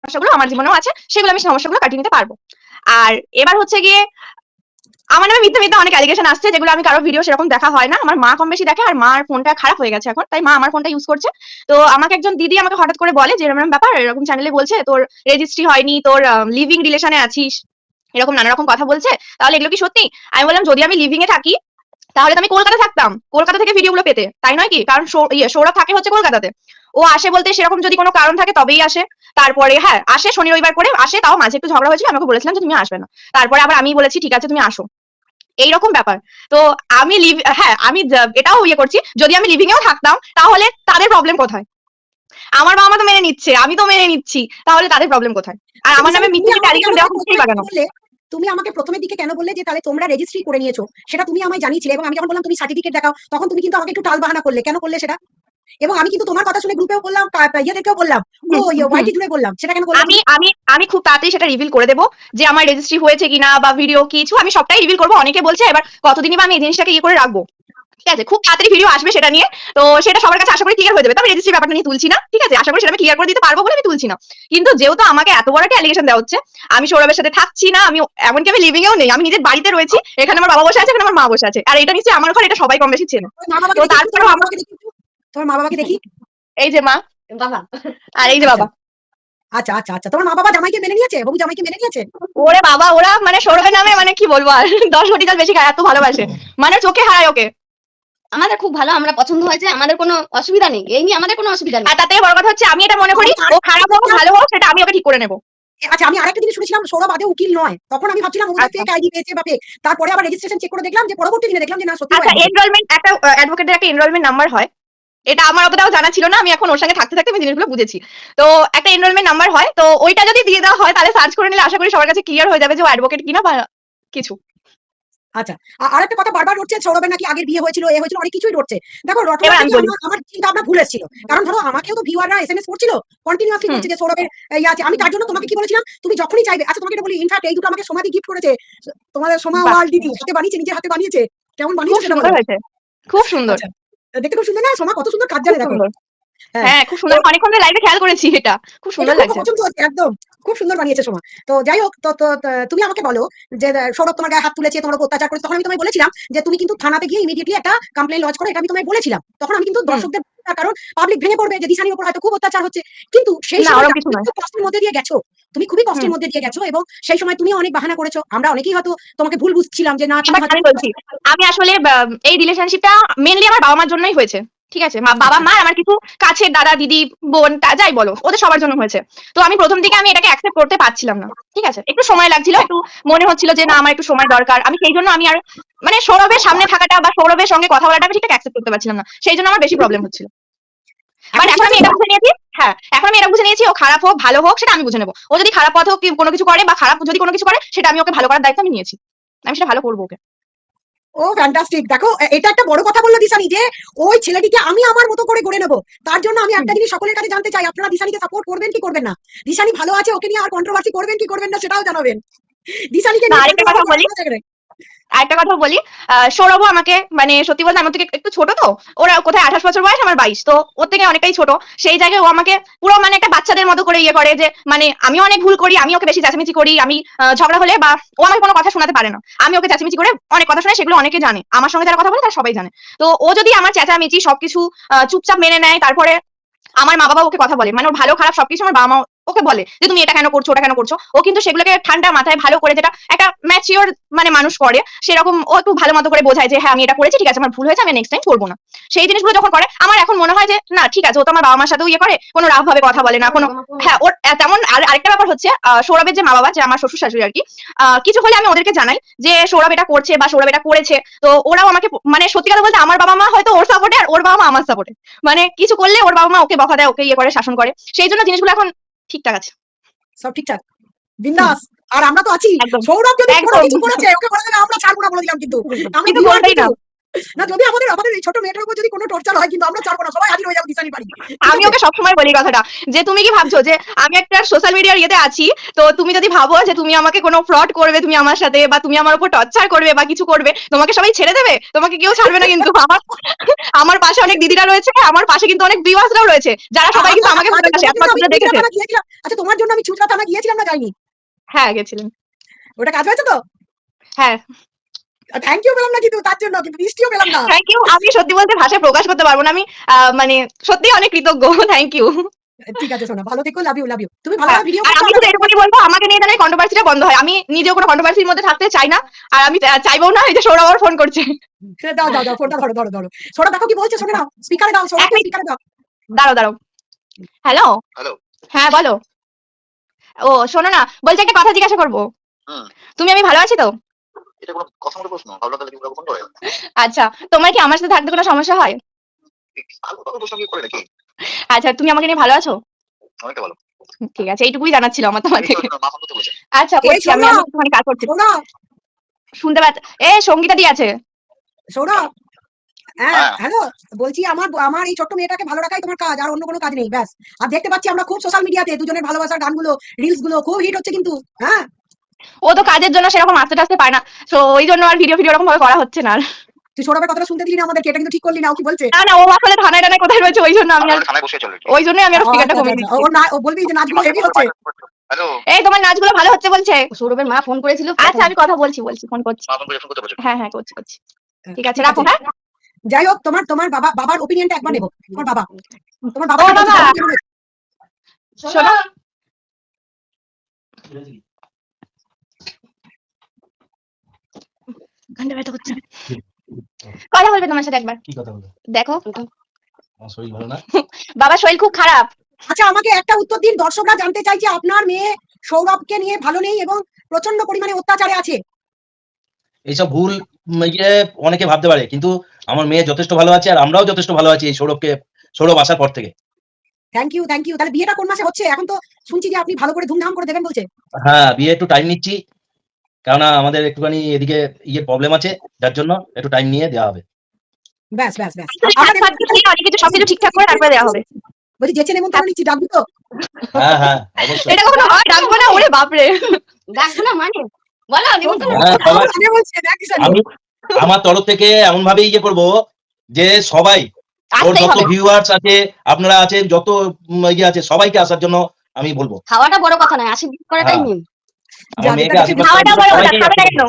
সমস্যাগুলো আমার জীবনেও আছে, সেগুলো আমি সমস্যাগুলো কাটিয়ে নিতে পারব। আর এবার হচ্ছে গিয়ে, আমার নামে মিথ্যে মিথ্যে অনেক অ্যালিগেশন আসছে, যেগুলো আমি কারও ভিডিও সেরকম দেখা হয় না। আমার মা কম বেশি দেখে, আর মার ফোনটা খারাপ হয়ে গেছে এখন, তাই মা আমার ফোনটা ইউজ করছে। তো আমাকে একজন দিদি আমাকে হঠাৎ করে বলে যে, এরকম ব্যাপার? এরকম চ্যানেলে বলছে, তোর রেজিস্ট্রি হয়নি, তোর লিভিং রিলেশনে আছিস। এরকম নানা রকম কথা বলছে। তাহলে এগুলো কি সত্যি? আমি বললাম, যদি আমি লিভিং এ থাকি তাহলে তো আমি কলকাতা থাকতাম। কলকাতা থেকে ভিডিওগুলো পেতে। তাই নয় কি? কারণ ইয়ে সৌরভ থাকে হচ্ছে কলকাতাতে। ও আসে বলতে সেরকম যদি কোনো কারণ থাকে তবেই আসে। তারপরে হ্যাঁ আসে শনি রবিবার করে আসে তাও মাঝে একটু ঝগড়া হয়েছিল আমাকে বলেছিলাম যে তুমি আসবে না। তারপরে আবার আমি বলেছি ঠিক আছে তুমি আসো। এইরকম ব্যাপার। তো আমি লিভ হ্যাঁ আমি এটাও ইয়ে করছি যদি আমি লিভিং এও থাকতাম তাহলে তাদের প্রবলেম কোথায়? আমার বাবা মা তো মেনে নিচ্ছে আমি তো মেনে নিচ্ছি তাহলে তাদের প্রবলেম কোথায়? আর আমার নামে মিথ্যে কেন দেওয়া বললে, তুমি আমাকে প্রথমের দিকে কেন বললে যে তাহলে তোমরা রেজিস্ট্রি করে নিয়েছো? সেটা তুমি আমায় জানিয়েছিলে এবং আমি যখন বললাম তুমি সার্টিফিকেট দেখাও তখন তুমি কিন্তু আমাকে একটু টাল বাহানা করলে। কেন করলে সেটা? এবং আমি কিন্তু তোমার কথা শুনে গ্রুপেও বললাম ইয়েদেরকেও বললাম। ওয়াইটি জুড়ে বললাম। সেটা কেন আমি আমি আমি খুব তাড়াতাড়ি সেটা রিভিল করে দেবো যে আমার রেজিস্ট্রি হয়েছে কিনা বা ভিডিও কিছু আমি সবটাই রিভিল করব। অনেকে বলছে এবার কতদিনই বা আমি এই জিনিসটাকে ইয়ে করে রাখব? ঠিক আছে খুব তাড়াতাড়ি ভিডিও আসবে সেটা নিয়ে। তো সেটা সবার কাছে আশা করি ক্লিয়ার হয়ে যাবে। তবে রেজিস্ট্রি ব্যাপারটা নিয়ে তুলছি না ঠিক আছে? আশা করি সেটা আমি ক্লিয়ার করে দিতে পারব বলে আমি তুলছি না। কিন্তু যেহেতু আমাকে এত বড় একটা অ্যালিগেশন দেওয়া হচ্ছে আমি সৌরভের সাথে থাকছি না আমি এমনকি আমি লিভিং এও নেই আমি নিজের বাড়িতে রয়েছি এখানে আমার বাবা বসে আছে এখানে আমার মা বসে আছে। আর এটা নিশ্চয়ই আমার ঘর এটা সবাই কম বেশি চেনে। তোমার মা তো দেখি, তারপরেও তোমার মা বাবাকে দেখি তোমার মা বাবাকে দেখি। এই যে মা। বাবা। আর এই যে বাবা। আচ্ছা আচ্ছা আচ্ছা। তোমার মা বাবা জামাইকে মেনে নিয়েছে? বাবু জামাইকে মেনে নিয়েছে? ওরে বাবা ওরা মানে সৌরভের নামে মানে কি বলব আর? দশ কোটি বেশি খায় এত ভালোবাসে। মানে চোখে হারায় ওকে। আমাদের খুব ভালো আমরা পছন্দ হয়েছে আমাদের কোনো অসুবিধা নেই এই নিয়ে আমাদের কোনো অসুবিধা নেই। আর তাতে বড় কথা হচ্ছে আমি এটা মনে করি ও খারাপ হোক ভালো হোক সেটা আমি ওকে ঠিক করে নেব। আচ্ছা আমি আরেকটা জিনিস শুনেছিলাম সৌরভ আদে উকিল নয়। তখন আমি ভাবছিলাম ওটা আচ্ছা। ফেক আইডি পেয়েছে বা fake। তারপরে আবার রেজিস্ট্রেশন চেক করে দেখলাম যে পরবর্তী দিনে দেখলাম যে না সত্যি আচ্ছা এনরোলমেন্ট একটা অ্যাডভোকেটের একটা এনরোলমেন্ট নাম্বার হয়। এটা আমার অতটাও জানা ছিল না আমি এখন ওর সঙ্গে থাকতে থাকতে আমি জিনিসগুলো বুঝেছি। তো একটা এনরোলমেন্ট নাম্বার হয় তো ওইটা যদি দিয়ে দেওয়া হয় তাহলে সার্চ করে নিলে আশা করি সবার কাছে ক্লিয়ার হয়ে যাবে যে ও অ্যাডভোকেট কিনা বা কিছু। আচ্ছা আ- আরেকটা কথা বারবার উঠছে সৌরভের নাকি আগের বিয়ে হয়েছিল এ হয়েছিল অনেক কিছুই উঠছে দেখো বলি। আমার- চিন্তা ভাবনা ভুল এসেছিল। কারণ ধরো আমাকেও তো ভিউয়াররা এসএমএস করছিল কন্টিনিউয়াসলি। করছে যে সৌরভের এই আছে। আমি তার জন্য তোমাকে কি বলেছিলাম? তুমি যখনই চাইবে আচ্ছা তোমাকে এটা বলি ইনফ্যাক্ট এই দুটো আমাকে সোমাদি গিফট করেছে। তোমাদের সোমা ওয়াল দিদি হাতে বানিয়েছে নিজের হাতে বানিয়েছে। কেমন বানিয়েছে খুব সুন্দর। আচ্ছা, দেখতে খুব সুন্দর না? সোমা কত সুন্দর কাজ জানে দেখো। হ্যাঁ। হ্যাঁ খুব সুন্দর অনেকক্ষণ লাইভে খেয়াল করেছি এটা। খুব সুন্দর লাগছে। একদম। খুব সুন্দর বানিয়েছে সোমা। তো যাই হোক তো তুমি আমাকে বলো যে আহ, সৌরভ তোমার গায়ে হাত তুলেছে তোমার অত্যাচার করেছে তখন আমি তোমায় বলেছিলাম যে তুমি কিন্তু থানাতে গিয়ে ইমিডিয়েটলি একটা কমপ্লেন লজ করো এটা আমি তোমায় বলেছিলাম। তখন আমি কিন্তু দর্শকদের কারণ পাবলিক ভেঙে পড়বে যে দিশানির উপর হয়তো খুব অত্যাচার হচ্ছে। কিন্তু সেই সময় কষ্টের মধ্যে দিয়ে গেছো। তুমি খুবই কষ্টের মধ্যে দিয়ে গেছো এবং সেই সময় তুমি অনেক বাহানা করেছ। আমরা অনেকেই হয়তো তোমাকে ভুল বুঝছিলাম যে না আমি আসলে এই রিলেশনশিপটা মেনলি আমার বাবা মার জন্যই হয়েছে। ঠিক আছে? মা- বাবা মা আমার কিছু কাছের দাদা দিদি বোন তা- যাই বলো ওদের সবার জন্য হয়েছে। তো আমি প্রথম দিকে আমি এটাকে অ্যাকসেপ্ট করতে পারছিলাম না। ঠিক আছে? একটু সময় লাগছিল একটু মনে হচ্ছিল যে না আমার একটু সময় দরকার। আমি সেই জন্য আমি আর মানে সৌরভের সামনে থাকাটা বা সৌরভের সঙ্গে কথা বলাটা আমি ঠিকঠাক অ্যাকসেপ্ট করতে পারছিলাম না। সেই জন্য আমার বেশি প্রবলেম হচ্ছিল। বাট এখন আমি এটা বুঝে নিয়েছি হ্যাঁ এখন আমি এটা বুঝে নিয়েছি ও খারাপ হোক ভালো হোক সেটা আমি বুঝে নেব। ও যদি খারাপ পথ হোক কোনো কিছু করে বা খারাপ যদি কোনো কিছু করে সেটা আমি ওকে ভালো করার দায়িত্ব আমি নিয়েছি। আমি সেটা ভালো করব ওকে। ও ফ্যান্টাস্টিক দেখো এটা একটা বড় কথা বলল দিশানি যে ওই ছেলেটিকে আমি আমার মতো করে গড়ে নেব। তার জন্য আমি একটা জিনিস সকলের কাছে জানতে চাই আপনারা দিশানিকে সাপোর্ট করবেন কি করবেন না? দিশানি ভালো আছে ওকে নিয়ে আর কন্ট্রোভার্সি করবেন কি করবেন না সেটাও জানাবেন। দিশানিকে আরেকটা কথা বলি। সৌরভও আমাকে মানে সত্যি বলতে আমার থেকে একটু ছোট তো, ওরা কোথায় আঠাশ বছর বয়স? আমার বাইশ। তো ওর থেকে অনেকটাই ছোট। সেই জায়গায় ও আমাকে পুরো মানে একটা বাচ্চাদের মতো করে ইয়ে করে যে মানে আমিও অনেক ভুল করি, আমি ওকে বেশি চেঁচামেচি করি, আমি ঝগড়া হলে বা ও আমাকে কোনো কথা শোনাতে পারে না। আমি ওকে চেঁচামেচি করে অনেক কথা শোনাই সেগুলো অনেকে জানে। আমার সঙ্গে যারা কথা বলে তারা সবাই জানে। তো ও যদি আমার চেঁচামেচি সবকিছু চুপচাপ মেনে নেয়, তারপরে আমার মা বাবা ওকে কথা বলে। মানে ওর ভালো খারাপ সবকিছু আমার বাবা মা ওকে বলে যে তুমি এটা কেন করছ ওটা কেন করছ? ও কিন্তু সেগুলোকে ঠান্ডা মাথায় ভালো করে যেটা একটা ম্যাচিওর মানে মানুষ করে সেরকম ও একটু ভালো মতো করে বোঝায় যে হ্যাঁ আমি এটা করেছি ঠিক আছে আমার ভুল হয়েছে আমি নেক্সট টাইম করব না। সেই জিনিসগুলো যখন করে আমার এখন মনে হয় যে না ঠিক আছে ও তো আমার বাবা মার সাথেও ইয়ে করে কোনো রাগ ভাবে কথা বলে না কোনো হ্যাঁ ওর তেমন আর আরেকটা ব্যাপার হচ্ছে সৌরভের যে মা বাবা যে আমার শ্বশুর শাশুড়ি আর কি আহ, কিছু হলে আমি ওদেরকে জানাই যে সৌরভ এটা করছে বা সৌরভ এটা করেছে। তো ওরাও আমাকে মানে সত্যি কথা বলতে আমার বাবা মা হয়তো ওর সাপোর্টে আর ওর বাবা মা আমার সাপোর্টে মানে কিছু করলে ওর বাবা মা ওকে বকা দেয় ওকে ইয়ে করে শাসন করে। সেই জন্য জিনিসগুলো এখন ঠিকঠাক আছে। সব ঠিকঠাক? বিন্দাস। আর আমরা তো আছি। সৌরভ যদি কোনো। কিছু করেছে ওকে বলে দেবে আমরা ছাড়বো না বলে দিলাম কিন্তু। আমি viewer বলবেই না। না যদি আমাদের আমাদের এই ছোট মেয়েটার উপর যদি কোনো টর্চার হয় কিন্তু আমরা ছাড়বো না সবাই হাজির হয়ে যাব দিশানি বাড়ি। আমি ওকে সবসময় বলি কথাটা যে তুমি কি ভাবছ যে আমি একটা সোশ্যাল মিডিয়ার ইয়েতে আছি তো তুমি যদি ভাবো যে তুমি আমাকে কোনো ফ্রড করবে তুমি আমার সাথে বা তুমি আমার উপর টর্চার করবে বা কিছু করবে তোমাকে সবাই ছেড়ে দেবে? তোমাকে কেউ ছাড়বে না কিন্তু আমার পাশে অনেক দিদিরা রয়েছে আমার পাশে কিন্তু অনেক ভিউয়ার্সরাও রয়েছে যারা সবাই কিন্তু আমাকে ভালোবাসে একমাত্র আমি দেখেছে। আচ্ছা তোমার জন্য আমি চুচরা থানা গিয়েছিলাম না যাইনি। হ্যাঁ গেছিলেন। ওটা কাজ হয়েছে তো? হ্যাঁ। থ্যাংক ইউ পেলাম না কিন্তু তার জন্য কিন্তু মিষ্টিও পেলাম না। থ্যাংক ইউ আমি সত্যি বলতে ভাষায় প্রকাশ করতে পারব না আমি মানে সত্যি অনেক কৃতজ্ঞ থ্যাংক ইউ ঠিক আছে শোনা ভালো থেকো লাভ ইউ লাভ ইউ তুমি ভালো হ্যাঁ, ভিডিও আমি এটুকুনি বলব আমাকে নিয়ে কন্ট্রোভার্সিটা বন্ধ হয়। আমি নিজেও কোনো কন্ট্রোভার্সির মধ্যে থাকতে চাই না আর আমি চাইব না এই যে সৌরভ ফোন করছে। দাও দাও দাও ফোনটা ধরো ধরো ধরো। দেখো কি বলছে শোনে নাও স্পিকারে দাও স্পিকারে দাও। দাঁড়াও দাঁড়াও। হ্যালো হ্যালো হ্যাঁ বলো। ও শোনো না বলছি একটা কথা জিজ্ঞাসা করব। তুমি আমি ভালো আছি তো? এটা কোনো কথা মতো প্রশ্ন? ভালো লাগলে কি ফোন করে। আচ্ছা তোমার কি আমার সাথে থাকতে কোনো সমস্যা হয়? আচ্ছা তুমি আমাকে নিয়ে ভালো আছো? অনেকটা ভালো। ঠিক আছে এইটুকুই জানাচ্ছিল আমার তোমার থেকে তো মা ফোন করতে বলেছে। আচ্ছা করছি আমি কাজ করছি। শুনতে পাচ্ছ এ সঙ্গীতা দি আছে। সোনা হ্যাঁ হ্যাঁ। হ্যালো বলছি আমার আমার এই ছোট্ট মেয়েটাকে ভালো রাখাই তোমার কাজ আর অন্য কোনো কাজ নেই ব্যাস। আর দেখতে পাচ্ছি আমরা খুব সোশ্যাল মিডিয়াতে দুজনের ভালোবাসার গানগুলো রিলসগুলো খুব হিট হচ্ছে কিন্তু হ্যাঁ। ও তো কাজের জন্য সেরকম আসতে টাসতে পারে না। তো ওই জন্য আর ভিডিও ভিডিও এরকম ভাবে করা হচ্ছে না তুই সৌরভের কথাটা শুনতে দিলি না আমাদেরকে এটা কিন্তু ঠিক করলি না ও কি বলছে? না না ও আসলে থানায় টানায় কোথায় রয়েছে ওই জন্য আমি ওই জন্যই আমি আর স্পিকারটা কমিয়ে দিচ্ছি ও না ও বলবি যে নাচগুলো হেভি হচ্ছে? এই তোমার নাচগুলো ভালো হচ্ছে বলছে? সৌরভের মা ফোন করেছিল আচ্ছা আমি কথা বলছি বলছি ফোন করছি। হ্যাঁ হ্যাঁ করছি করছি। ঠিক আছে রাখো হ্যাঁ? যাই হোক তোমার তোমার বাবা বাবার ওপিনিয়নটা একবার নেব। তোমার বাবা। তোমার বাবা বাবা। শোনো। ঘণ্টা ব্যথা করছে। কথা বলবে তোমার সাথে একবার। কি কথা বলো দেখো। শরীর ভালো না? বাবার শরীর খুব খারাপ। আচ্ছা আমাকে একটা উত্তর দিন। দর্শকরা জানতে চাই যে আপনার মেয়ে সৌরভকে নিয়ে ভালো নেই এবং প্রচণ্ড পরিমাণে অত্যাচারে আছে। এইসব ভুল ইয়ে অনেকে ভাবতে পারে কিন্তু আমার মেয়ে যথেষ্ট ভালো আছে আর আমরাও যথেষ্ট ভালো আছি এই সৌরভকে সৌরভ আসার পর থেকে। থ্যাংক ইউ থ্যাংক ইউ তাহলে বিয়েটা কোন মাসে হচ্ছে? এখন তো শুনছি যে আপনি ভালো করে ধুমধাম করে দেবেন বলছে। হ্যাঁ বিয়ে একটু টাইম নিচ্ছি কেননা আমাদের একটুখানি এদিকে ইয়ে প্রবলেম আছে যার জন্য একটু টাইম নিয়ে দেওয়া হবে। ব্যাস ব্যাস ব্যাস। অনেক কিছু সবকিছু ঠিকঠাক করে তারপরে দেওয়া হবে। বলছি যেচে নেমন্তন্ন নিচ্ছি ডাকবি তো? হ্যাঁ হ্যাঁ অবশ্যই। এটা কখনো হয়? ডাকবো না ওরে বাপরে। ডাকবো না মানে? বলো হ্যাঁ। আমি আমার তরফ থেকে এমন ভাবে ইয়ে করব যে সবাই ওর যত ভিউয়ার্স আছে আপনারা আছেন যত ইয়ে আছে সবাইকে আসার জন্য আমি বলব। খাওয়াটা বড় কথা নয় আশীর্বাদ করাটাই হ্যাঁ। মেন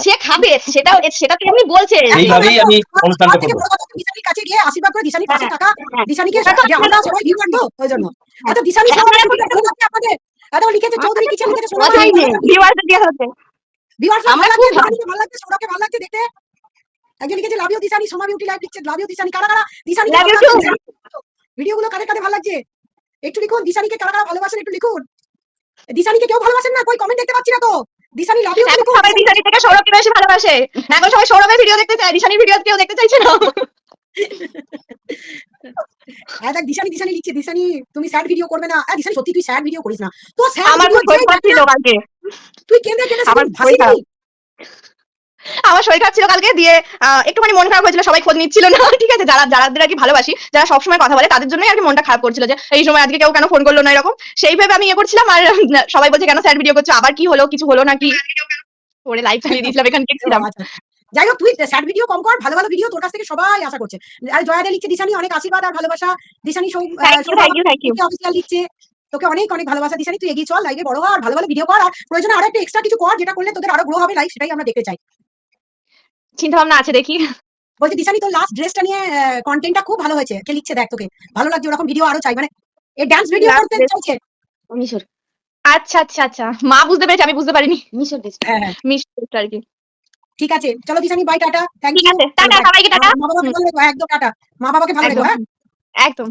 সে খাবে সেটা তো এমনি বলছে। এইভাবেই আমি অনুষ্ঠানটা করব। কথা, দিশানির কাছে গিয়ে আশীর্বাদ করে দিশানির পাশে হ্যাঁ, থাকা। দিশানিকে যে আমরা সবাই ভিউয়ার তো ওই জন্য। আচ্ছা দিশানি এখন সবার এখন ভিডিও ভালো লাগছে আপনাদের এত লিখেছে চৌধুরী কিচেন থেকে শোনা। দিয়ে হচ্ছে ভিউয়ার্স আমরা ভালো লাগছে? দিশানিকে ভালো লাগছে? সৌরভকে ভালো লাগছে? দেখতে? একজন লিখেছে love you Dishani. Soma beauty live লিখছে লাভ ইউ দিশানি। কারা দিশানি. ভিডিও গুলো কাদের কাদের ভালো লাগছে? একটু লিখুন। দিশানিকে কারা কারা ভালোবাসেন? একটু লিখুন। দিশানিকে কেউ ভালোবাসেন না? কই কমেন্ট দেখতে পাচ্ছি না তো? দিশানি লাভ ইউ লিখুন। সবাই দিশানি থেকে সৌরভকে বেশি ভালোবাসে। এখন সবাই সৌরভের ভিডিও দেখতে চায়। দিশানির ভিডিও কেউ দেখতে চাইছে না? হ্যাঁ দেখ দিশানি দিশানি লিখছে। দিশানি তুমি স্যাড ভিডিও করবে না। হ্যাঁ দিশানি সত্যি তুই স্যাড ভিডিও করিস না। তো স্যাড আমার খুব কালকে। তুই কেঁদে কেঁদে আমার শরীর আমার শরীর খারাপ ছিল কালকে দিয়ে একটুখানি মন খারাপ হয়েছিল সবাই খোঁজ নিচ্ছিল না। ঠিক আছে যারা যারাদের আর কি ভালোবাসি যারা সবসময় কথা বলে তাদের জন্যই আর কি মনটা খারাপ করছিল যে এই সময় আজকে কেউ কেন ফোন করল না এরকম। সেইভাবে আমি ইয়ে করছিলাম আর সবাই বলছে কেন স্যার ভিডিও করছ? আবার কি হলো? কিছু হলো নাকি? ওরে লাইভ চালিয়ে দিয়েছিলাম এখানে দেখছিলাম আচ্ছা। যাই হোক তুই স্যাড ভিডিও কম কর ভালো ভালো ভিডিও তোর কাছ থেকে সবাই আশা করছে। আর জয়াদে লিখছে দিশানি অনেক আশীর্বাদ আর ভালোবাসা। দিশানি ইউ অফিসিয়াল লিখছে। তোকে অনেক অনেক ভালোবাসা দিশানি তুই এগিয়ে চল লাইভে বড় আর ভালো ভালো ভিডিও কর। আর প্রয়োজনে আরও একটা এক্সট্রা কিছু কর যেটা করলে তোদের আরও গ্রো হবে লাইভ সেটাই আমরা দেখতে চাই। চিন্তা ভাবনা আছে দেখি। বলছি দিশানি তোর লাস্ট ড্রেসটা নিয়ে কন্টেন্টটা খুব ভালো হয়েছে। কে লিখছে দেখ তোকে। ভালো লাগছে ওরকম ভিডিও আরও চাই। মানে এই ডান্স ভিডিও করতে চাইছে মিশর। আচ্ছা আচ্ছা আচ্ছা। মা বুঝতে পেরেছে আমি বুঝতে পারিনি। মিশর দেশ হ্যাঁ হ্যাঁ। আর কি। ঠিক আছে চলো Dishani bye tata. Thank you tata সবাইকে টাটা। মা বাবাকে ভালো রেখো একদম টাটা। মা বাবাকে ভালো রেখো হ্যাঁ? একদম।